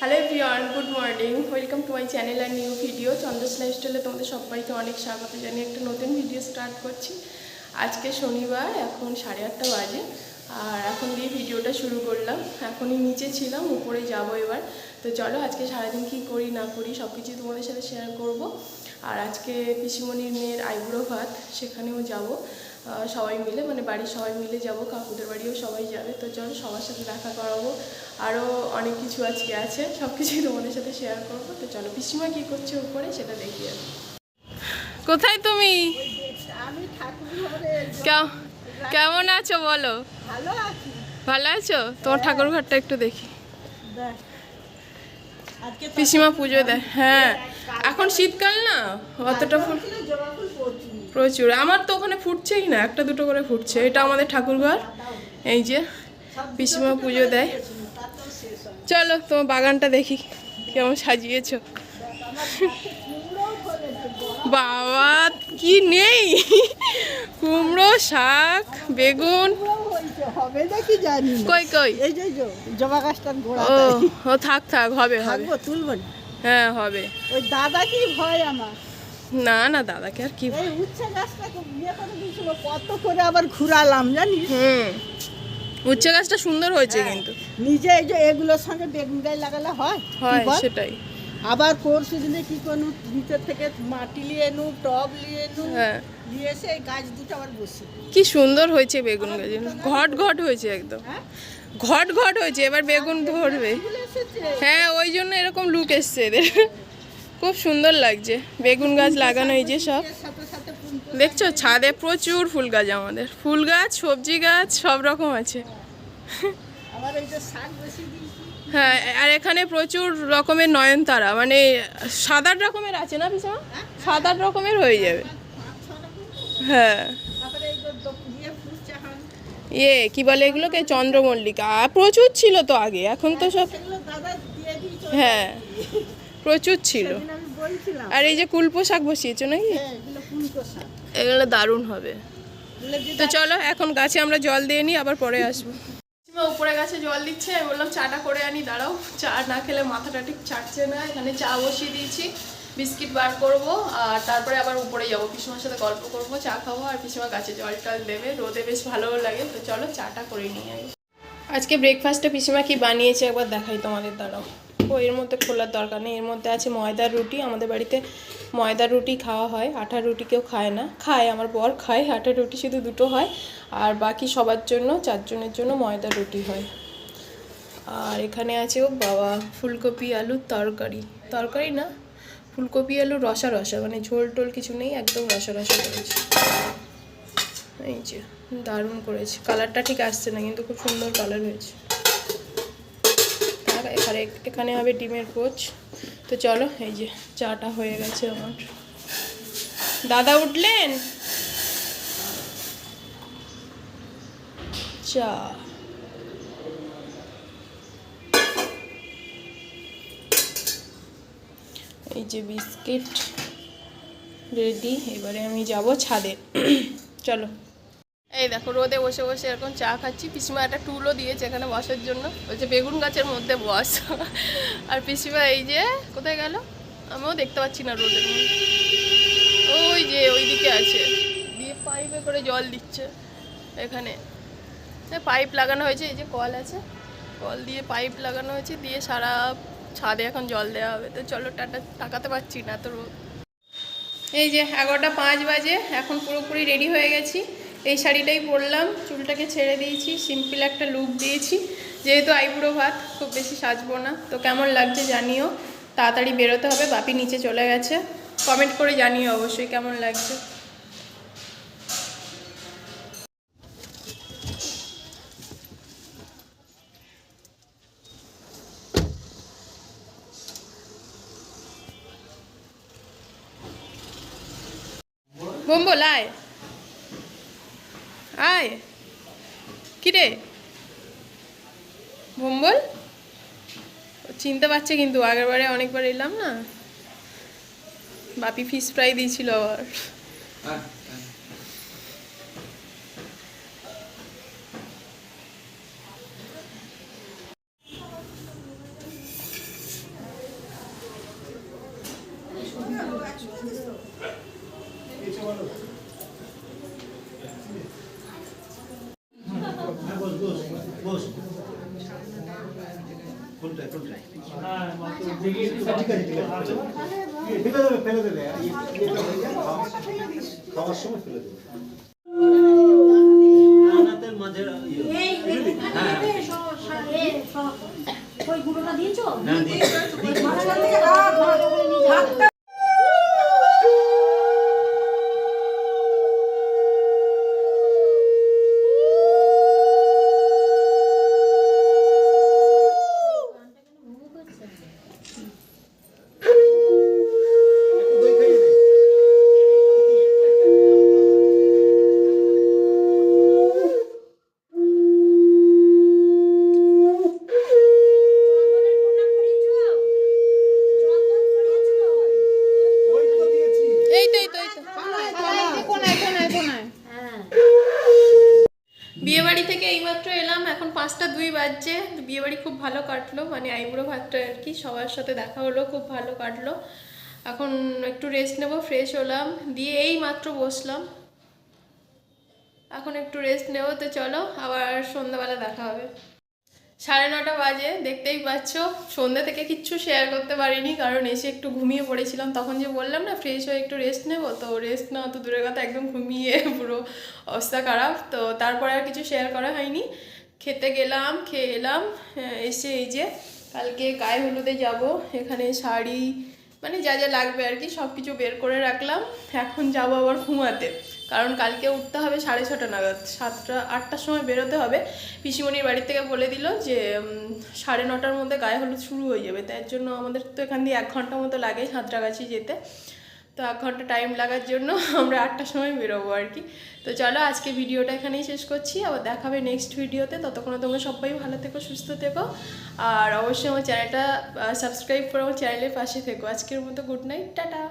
Hello everyone good morning welcome to my channel R new video Chandra's লাইফস্টাইলে তোমাদের সবাইকে অনেক স্বাগত জানিয়ে একটা নতুন ভিডিও স্টার্ট করছি। আজকে শনিবার, এখন সাড়ে আটটা বাজে। আর এখন দিয়ে ভিডিওটা শুরু করলাম। এখনই নিচে ছিলাম, উপরে যাব এবার। তো চলো আজকে সারাদিন কী করি, না করি সব কিছুই তোমাদের সাথে শেয়ার করব। আর আজকে পিসিমণির মেয়ের আইবুড়ো ভাত, সেখানেও যাব। সবাই মিলে মানে বাড়ির সবাই মিলে যাব কাকুদের বাড়িও সবাই যাবে। তো চলো সবার সাথে দেখা করাবো। আরও অনেক কিছু আজকে আছে সব কিছুই তোমাদের সাথে শেয়ার করব। তো চলো পিসিমা কী করছে উপরে সেটা দেখি আর কোথায় তুমি? কেমন আছো বলো? ভালো আছো। তোমার ঠাকুর ঘরটা একটু দেখি। পিসিমা পুজো দেয় হ্যাঁ। এখন শীতকাল না? অতটা ফুল প্রচুর। আমার তো ওখানে ফুটছেই না একটা দুটো করে ফুটছে। এটা আমাদের ঠাকুর ঘর এই যে পিসিমা পুজো দেয়। চলো তোমার বাগানটা দেখি কেমন সাজিয়েছো। বাবা কি নেই? কুমড়ো শাক বেগুন। হবে নাকি জানি কই কই? এই যে জবা ও থাক থাক হবে হ্যাঁ হবে। ওই দাদা কি ভয় আমার। না না দাদাকে আর কি। উচ্ছে গাছটাকে বিয়ে করে দিয়েছিল কত করে আবার ঘুরালাম জানিস? হুম উচ্ছে গাছটা সুন্দর হয়েছে কিন্তু। নিজে এই যে এগুলোর সঙ্গে বেগুন গাছ লাগালে হয় হয় সেটাই। আবার পরশু দিনে কি করনু ভিতর থেকে মাটি নিয়ে নু টব নিয়ে নু হ্যাঁ। নিয়ে এসে গাছ দুটো আবার বসি। কি সুন্দর হয়েছে বেগুন গাছ ঘট ঘট হয়েছে একদম। হ্যাঁ? ঘট ঘট হয়েছে এবার বেগুন ধরবে। হ্যাঁ ওই জন্য এরকম লুক এসছে এদের। খুব সুন্দর লাগছে। বেগুন গাছ লাগানো এই যে সব। দেখছ? ছাদে প্রচুর ফুল গাছ আমাদের। ফুল গাছ, সবজি গাছ, সব রকম আছে। হ্যাঁ আর এখানে প্রচুর রকমের নয়নতারা। মানে সাত আট রকমের আছে না পিছনে সাত আট রকমের হয়ে যাবে। হ্যাঁ। ইয়ে কি বলে এগুলোকে? চন্দ্রমল্লিকা। প্রচুর ছিল তো আগে। এখন তো সব হ্যাঁ। প্রচুর ছিল। সেদিন আমি বলছিলাম। আর এই যে কুলপো শাক বসিয়েছো নাকি? হ্যাঁ এগুলো দারুণ হবে। তো চলো এখন গাছে আমরা জল দিয়ে নিই আবার পরে আসব। উপরে গাছে জল দিচ্ছে আমি বললাম চাটা করে আনি দাঁড়াও। চা না খেলে মাথাটা ঠিক চাটছে না এখানে চা বসিয়ে দিয়েছি। বিস্কিট বার করব আর তারপরে আবার উপরে যাব। পিসিমার সাথে গল্প করব চা খাব আর পিসিমা গাছে জল টল দেবে। রোদে বেশ ভালোও লাগে তো চলো চাটা করে নিই। আগে আজকে ব্রেকফাস্টে পিসিমা কি বানিয়েছে একবার দেখাই তোমাদের দাঁড়াও। ও এর মধ্যে খোলার দরকার নেই। এর মধ্যে আছে ময়দার রুটি। আমাদের বাড়িতে ময়দার রুটি খাওয়া হয়। আটার রুটি কেউ খায় না। খায়, আমার বর খায়। আটার রুটি শুধু দুটো হয়। আর বাকি সবার জন্য, চারজনের জন্য ময়দার রুটি হয়। আর এখানে আছে, ও বাবা, ফুলকপি আলুর তরকারি। তরকারি না, ফুলকপি, আলু, রসা রসা। মানে ঝোল টোল কিছু নেই, একদম রসা রসা করেছে। এই যে, দারুণ করেছে। কালারটা ঠিক আসছে না, কিন্তু খুব সুন্দর কালার হয়েছে। আর এখানে এখানে হবে ডিমের পোচ তো চলো, এই যে চাটা হয়ে গেছে আমার। দাদা উঠলেন? চা। এই যে বিস্কিট রেডি, এবারে আমি যাব ছাদে। চলো। এই দেখো, রোদে বসে বসে এরকম চা খাচ্ছি। পিসিমা একটা টুলও দিয়েছে এখানে বসার জন্য। বলছে বেগুন গাছের মধ্যে বস। আর পিসিমা এই যে, কোথায় গেল? আমিও দেখতে পাচ্ছি না রোদের মধ্যে ওই যে ওইদিকে আছে। দিয়ে পাইপে করে জল দিচ্ছে এখানে। পাইপ লাগানো হয়েছে, এই যে কল আছে। কল দিয়ে পাইপ লাগানো হয়েছে, দিয়ে সারা ছাদে এখন জল দেওয়া হবে। তো চলো টাটা, তাকাতে পারছি না তো রোদ। এই যে এগারোটা পাঁচ বাজে, এখন পুরোপুরি রেডি হয়ে গেছি। এই শাড়িটাই পরলাম, চুলটাকে ছেড়ে দিয়েছি সিম্পল একটা লুক দিয়েছি। যেহেতু আইবুড়ো ভাত, খুব বেশি সাজবো না। তো কেমন লাগছে জানিও। তাড়াতাড়ি বেরোতে হবে, বাপি নিচে চলে গেছে। কমেন্ট করে জানিও অবশ্যই কেমন লাগছে। বোম্বল আয় আয়। কিরে? ভম্বল? চিনতে পারছে কিন্তু, আগেরবারে অনেকবার এলাম না। বাপি ফিশ ফ্রাই দিয়েছিল আবার। ঠিক আছে ঠিক আছে। ফেলে দেবে ফেলে দেবে খাওয়ার সময় ফেলে দেবে ওই গুঁড়োটা দিয়েছ না দিয়ে পাঁচটা দুই বাজছে বিয়ে বাড়ি খুব ভালো কাটলো মানে আইবুড়ো ভাতটা আর কি, সবার সাথে দেখা হলো, খুব ভালো কাটলো। এখন একটু রেস্ট নেব ফ্রেশ হলাম, দিয়ে এই মাত্র বসলাম। এখন একটু রেস্ট নেব, তো চলো আবার সন্ধ্যাবেলা দেখা হবে। সাড়ে নটা বাজে, দেখতেই পাচ্ছ, সন্ধ্যা থেকে কিচ্ছু শেয়ার করতে পারিনি, কারণ এসে একটু ঘুমিয়ে পড়েছিলাম। তখন যে বললাম না ফ্রেশ হয়ে একটু রেস্ট নেব, তো রেস্ট নেওয়া তো দূরের কথা, একদম ঘুমিয়ে পুরো অবস্থা খারাপ, তো তারপরে আর কিছু শেয়ার করা হয়নি। খেতে গেলাম খেয়ে এলাম হ্যাঁ, এসে এই যে কালকে গায়ে হলুদে যাব এখানে শাড়ি মানে যা যা লাগবে আর কি সব কিছু বের করে রাখলাম এখন যাব আবার ঘুমাতে কারণ কালকে উঠতে হবে সাড়ে ছটা নাগাদ সাতটা আটটার সময় বেরোতে হবে পিসিমণির বাড়ি থেকে বলে দিল যে সাড়ে নটার মধ্যে গায়ে হলুদ শুরু হয়ে যাবে তার জন্য আমাদের তো এখান দিয়ে এক ঘণ্টা মতো লাগে সাঁতরাগাছি যেতে তো এক ঘণ্টা টাইম লাগার জন্য আমরা আটটার সময় বেরোবো আর কি। তো চলো আজকে ভিডিওটা এখানেই শেষ করছি। আবার দেখাবে নেক্সট ভিডিওতে ততক্ষণে তোমরা সবাই ভালো থেকো, সুস্থ থেকো। আর অবশ্যই আমার চ্যানেলটা সাবস্ক্রাইব করে আমার চ্যানেলের পাশে থেকো। আজকের মতো গুড নাইট টাটা।